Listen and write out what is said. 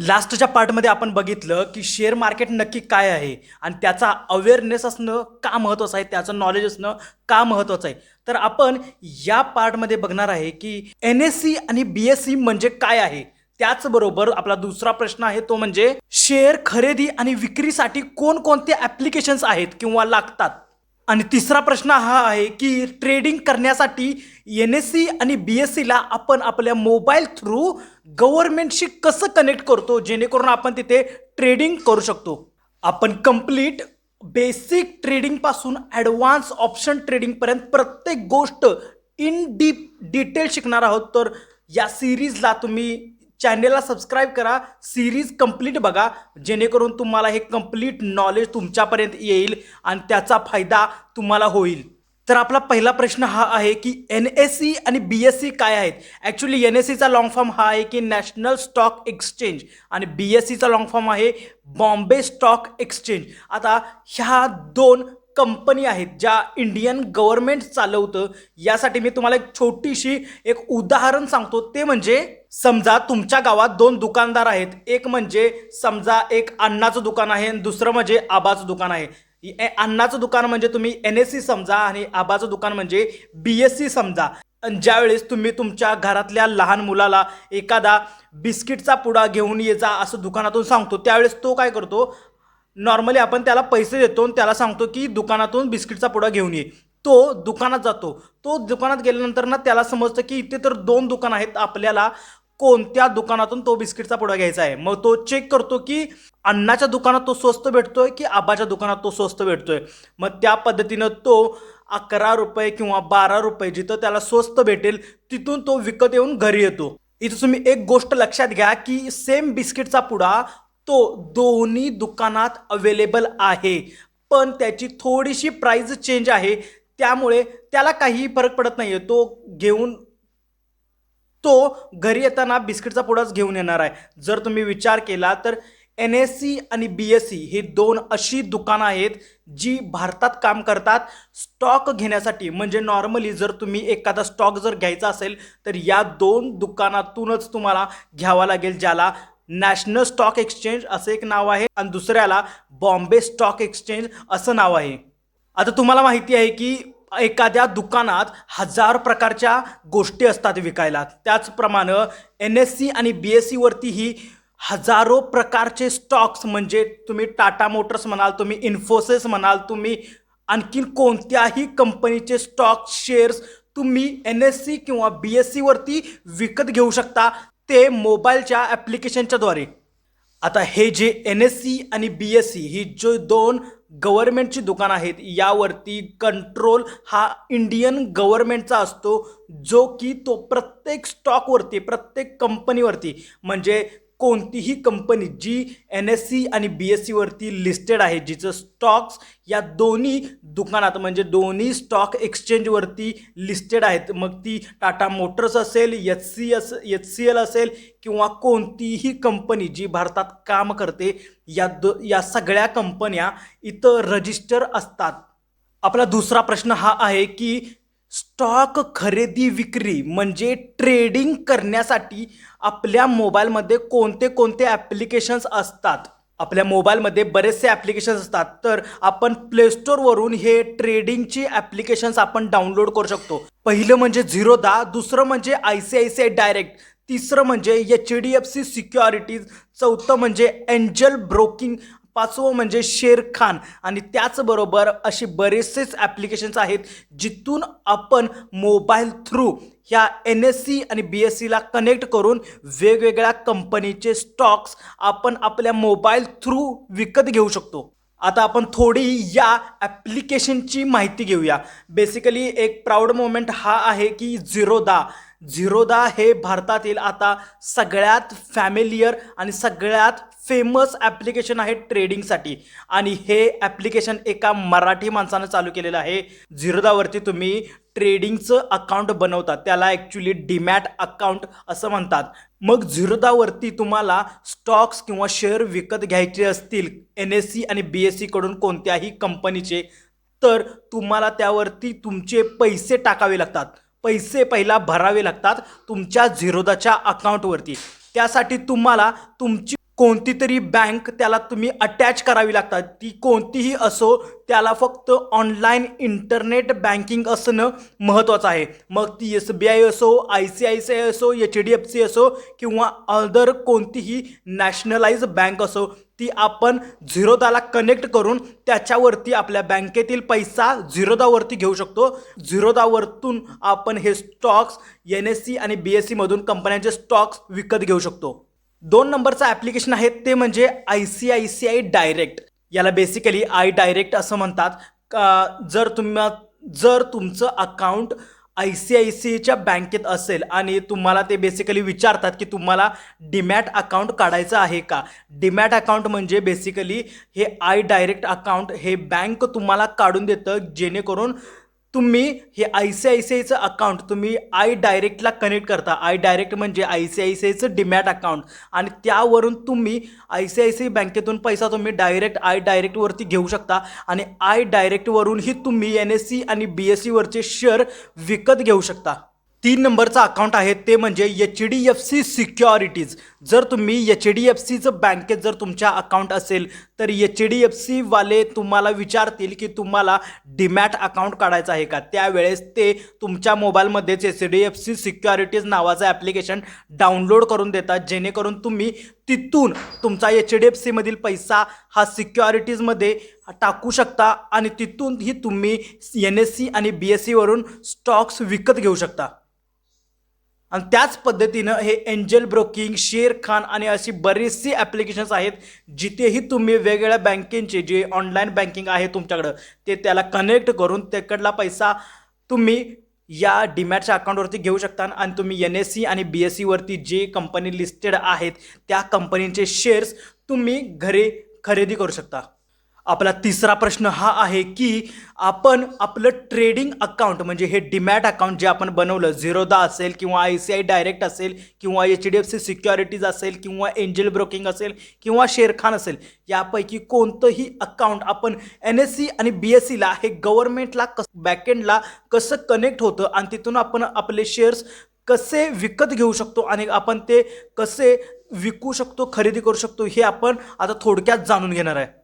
लास्टच्या पार्टमध्ये आपण बघितलं की शेअर मार्केट नक्की काय आहे आणि त्याचा अवेअरनेस असणं का महत्त्वाचं आहे? त्याचं नॉलेज असणं का महत्त्वाचं आहे? तर आपण या पार्टमध्ये बघणार आहे की एन एस सी आणि बी एस सी म्हणजे काय आहे? त्याचबरोबर आपला दुसरा प्रश्न आहे तो म्हणजे शेअर खरेदी आणि विक्रीसाठी कोणकोणते ॲप्लिकेशन्स आहेत किंवा लागतात? आणि तिसरा प्रश्न हा आहे की ट्रेडिंग करण्यासाठी एन एस सी आणि बी एस सीला आपण आपल्या मोबाईल थ्रू गव्हर्नमेंटशी कसं कनेक्ट करतो? जेणेकरून आपण तिथे ट्रेडिंग करू शकतो. आपण कंप्लीट बेसिक ट्रेडिंगपासून ॲडव्हान्स ऑप्शन ट्रेडिंगपर्यंत प्रत्येक गोष्ट इन डीप डिटेल शिकणार आहोत. तर या सिरीजला तुम्ही चॅनेलला सबस्क्राईब करा सिरीज कंप्लीट बघा जेणेकरून तुम्हाला हे कंप्लीट नॉलेज तुमच्यापर्यंत येईल आणि त्याचा फायदा तुम्हाला होईल. तर आपला पहिला प्रश्न हा आहे की एन एस सी आणि बी एस सी काय आहेत? ॲक्च्युली एन एस सीचा लॉंग फॉर्म हा आहे की नॅशनल स्टॉक एक्सचेंज आणि बी एस सीचा लॉंग फॉर्म आहे बॉम्बे स्टॉक एक्सचेंज आता ह्या दोन कंपनी आहेत ज्या इंडियन गव्हर्नमेंट चालवतं यासाठी मी तुम्हाला एक छोटीशी एक उदाहरण सांगतो. ते म्हणजे समजा तुमच्या गावात दोन दुकानदार आहेत. एक म्हणजे समजा एक अण्णाचं दुकान आहे आणि दुसरं म्हणजे आबाचं दुकान आहे. ए- अण्णाचं दुकान म्हणजे तुम्ही एन एस सी समजा आणि आबाचं दुकान म्हणजे बी एस सी समजा. आणि ज्यावेळेस तुम्ही तुमच्या घरातल्या लहान मुलाला एखादा बिस्किटचा पुडा घेऊन ये जा असं दुकानातून सांगतो त्यावेळेस तो काय करतो? नॉर्मली आपण त्याला पैसे देतो आणि त्याला सांगतो की दुकानातून बिस्किटचा पुडा घेऊन ये. तो दुकानात जातो. तो दुकानात गेल्यानंतर ना त्याला समजतं की इथे तर दोन दुकान आहेत. आपल्याला कोणत्या दुकानातून तो बिस्किटचा पुडा घ्यायचा आहे? मग तो चेक करतो की अण्णाच्या दुकानात तो स्वस्त भेटतोय की आबाच्या दुकानात तो स्वस्त भेटतोय? मग त्या पद्धतीनं तो अकरा रुपये किंवा बारा रुपये जिथं त्याला स्वस्त भेटेल तिथून तो विकत येऊन घरी येतो. इथं तुम्ही एक गोष्ट लक्षात घ्या की सेम बिस्किटचा पुडा तो दोन्ही दुकानात अवेलेबल आहे. पण त्याची थोडीशी प्राईज चेंज आहे. त्यामुळे त्याला काहीही फरक पडत नाही आहे तो घेऊन तो घरी येताना बिस्किटचा पुडाच घेऊन येणार आहे. जर तुम्ही विचार केला तर एन एस सी आणि बी एस सी ही दोन अशी दुकानं आहेत जी भारतात काम करतात. स्टॉक घेण्यासाठी म्हणजे नॉर्मली जर तुम्ही एखादा स्टॉक जर घ्यायचा असेल तर या दोन दुकानातूनच तुम्हाला घ्यावा लागेल ज्याला नॅशनल स्टॉक एक्सचेंज असं एक नाव आहे आणि दुसऱ्याला बॉम्बे स्टॉक एक्सचेंज असं नाव आहे. आता तुम्हाला माहिती आहे की एखाद्या दुकानात हजार प्रकारच्या गोष्टी असतात विकायला. त्याचप्रमाणे एन एस सी आणि बी एस सीवरतीही हजारो प्रकारचे स्टॉक्स म्हणजे तुम्ही टाटा मोटर्स म्हणाल तुम्ही इन्फोसिस म्हणाल तुम्ही आणखीन कोणत्याही कंपनीचे स्टॉक शेअर्स तुम्ही एन एस सी किंवा बी एस सीवरती विकत घेऊ शकता. ते मोबाईलच्या ॲप्लिकेशनच्याद्वारे आता हे जे एन एस सी आणि बी एस सी ही जो दोन गव्हर्मेंटची दुकानं आहेत यावरती कंट्रोल हा इंडियन गव्हर्मेंटचा असतो जो की तो प्रत्येक स्टॉकवरती प्रत्येक कंपनीवरती म्हणजे कोणतीही कंपनी जी एन एस सी आणि बी एस सीवरती लिस्टेड आहे जिचं स्टॉक्स या दोन्ही दुकानात म्हणजे दोन्ही स्टॉक एक्सचेंजवरती लिस्टेड आहेत. मग ती टाटा मोटर्स असेल H C S H C L असेल किंवा कोणतीही कंपनी जी भारतात काम करते या दो या सगळ्या कंपन्या इथं रजिस्टर असतात. आपला दुसरा प्रश्न हा आहे की स्टॉक खरेदी विक्री म्हणजे ट्रेडिंग करण्यासाठी आपल्या मोबाईलमध्ये कोणते कोणते ॲप्लिकेशन्स असतात? आपल्या मोबाईलमध्ये बरेचसे ॲप्लिकेशन्स असतात. तर आपण प्लेस्टोरवरून हे ट्रेडिंगची ॲप्लिकेशन्स आपण डाउनलोड करू शकतो. पहिलं म्हणजे झिरोदा दुसरं म्हणजे I C I C I direct तिसरं म्हणजे H D F C securities चौथं म्हणजे एंजल ब्रोकिंग पाचवं म्हणजे शेर खान. आणि त्याचबरोबर असे बरेचसेच ॲप्लिकेशन्स आहेत जिथून आपण मोबाईल थ्रू ह्या एन एस सी आणि बी एस सीला कनेक्ट करून वेगवेगळ्या कंपनीचे स्टॉक्स आपण आपल्या मोबाईल थ्रू विकत घेऊ शकतो. आता आपण थोडी या ॲप्लिकेशनची माहिती घेऊया. बेसिकली एक प्राऊड मोमेंट हा आहे की झिरोदा झिरोदा हे भारतातील आता सगळ्यात फॅमिलियर आणि सगळ्यात फेमस ॲप्लिकेशन आहे ट्रेडिंगसाठी आणि हे ॲप्लिकेशन एका मराठी माणसानं चालू केलेलं आहे. झिरोदावरती तुम्ही ट्रेडिंगचं अकाउंट बनवतात त्याला ॲक्च्युली डीमॅट अकाउंट असं म्हणतात. मग झिरोदावरती तुम्हाला स्टॉक्स किंवा शेअर विकत घ्यायचे असतील एन एस सी आणि बी एस सीकडून कोणत्याही कंपनीचे तर तुम्हाला त्यावरती तुमचे पैसे टाकावे लागतात. पैसे पहिला भरावे लागतात तुमच्या झिरोदाच्या अकाउंटवरती त्यासाठी तुम्हाला तुमची कोणती तरी बँक त्याला तुम्ही अटॅच करावी लागतात. ती कोणतीही असो त्याला फक्त ऑनलाईन इंटरनेट बँकिंग असणं महत्त्वाचं आहे. मग ती एस बी आय असो I C I C I असो एच डी एफ सी असो किंवा अदर कोणतीही नॅशनलाइज बँक असो ती आपण झिरोदाला कनेक्ट करून त्याच्यावरती आपल्या बँकेतील पैसा झिरोदावरती घेऊ शकतो. झिरोदावरतून आपण हे स्टॉक्स एन एस सी आणि बी एस सीमधून कंपन्यांचे स्टॉक्स विकत घेऊ शकतो. दोन नंबरचं ॲप्लिकेशन आहे ते म्हणजे I C I C I direct याला बेसिकली आय डायरेक्ट असं म्हणतात. का जर तुम्हा जर तुमचं account I C I C आयच्या बँकेत असेल आणि तुम्हाला ते बेसिकली विचारतात की तुम्हाला डीमॅट अकाउंट काढायचं आहे का? डीमॅट अकाउंट म्हणजे बेसिकली हे आय डायरेक्ट अकाउंट हे बँक तुम्हाला काढून देतं जेणेकरून तुम्ही हे आय सी आय सी आयचं अकाउंट तुम्ही आय डायरेक्टला कनेक्ट करता. आय डायरेक्ट म्हणजे आय सी आय सी आयचं डिमॅट अकाउंट आणि त्यावरून तुम्ही I C I C I बँकेतून पैसा तुम्ही डायरेक्ट आय डायरेक्टवरती घेऊ शकता. आणि आय डायरेक्टवरूनही तुम्ही एन एस सी आणि बी एस सीवरचे शेअर विकत घेऊ शकता. तीन नंबरचं अकाउंट आहे ते म्हणजे H D F C securities जर तुम्ही एच डी एफ सीचं बँकेत जर तुमच्या अकाउंट असेल तर एच डी एफ सीवाले तुम्हाला विचारतील की तुम्हाला डीमॅट अकाउंट काढायचं आहे का? त्यावेळेस ते तुमच्या मोबाईलमध्येच H D F C securities नावाचं ॲप्लिकेशन डाउनलोड करून देतात. जेणेकरून तुम्ही तिथून तुमचा एच डी एफ सीमधील पैसा हा सिक्युरिटीजमध्ये टाकू शकता आणि तिथूनही तुम्ही एन एस सी आणि बी एस सीवरून स्टॉक्स विकत घेऊ शकता. आणि त्याच पद्धतीनं हे एंजल ब्रोकिंग शेर खान आणि अशी बरीचशी ॲप्लिकेशन्स आहेत जिथेही तुम्ही वेगवेगळ्या बँकेचे जे ऑनलाईन बँकिंग आहे तुमच्याकडं ते त्याला कनेक्ट करून त्याकडला पैसा तुम्ही या डीमॅटच्या अकाउंटवरती घेऊ शकता आणि तुम्ही एन एस सी आणि बी एस सीवरती जे कंपनी लिस्टेड आहेत त्या कंपनीचे शेअर्स तुम्ही घरी खरेदी करू शकता. आपला तिसरा प्रश्न हा आहे की आपण आपलं ट्रेडिंग अकाउंट म्हणजे हे डिमॅट अकाउंट जे आपण बनवलं झिरोदा असेल किंवा आय सी आय डायरेक्ट असेल किंवा H D F C securities असेल किंवा एंजल ब्रोकिंग असेल किंवा शेरखान असेल यापैकी कोणतंही अकाउंट आपण एन एस सी आणि बी एस सीला हे गव्हर्नमेंटला कस बॅकएंडला कसं कनेक्ट होतं आणि तिथून आपण आपले शेअर्स कसे विकत घेऊ शकतो आणि आपण ते कसे विकू शकतो खरेदी करू शकतो हे आपण आता थोडक्यात जाणून घेणार आहे.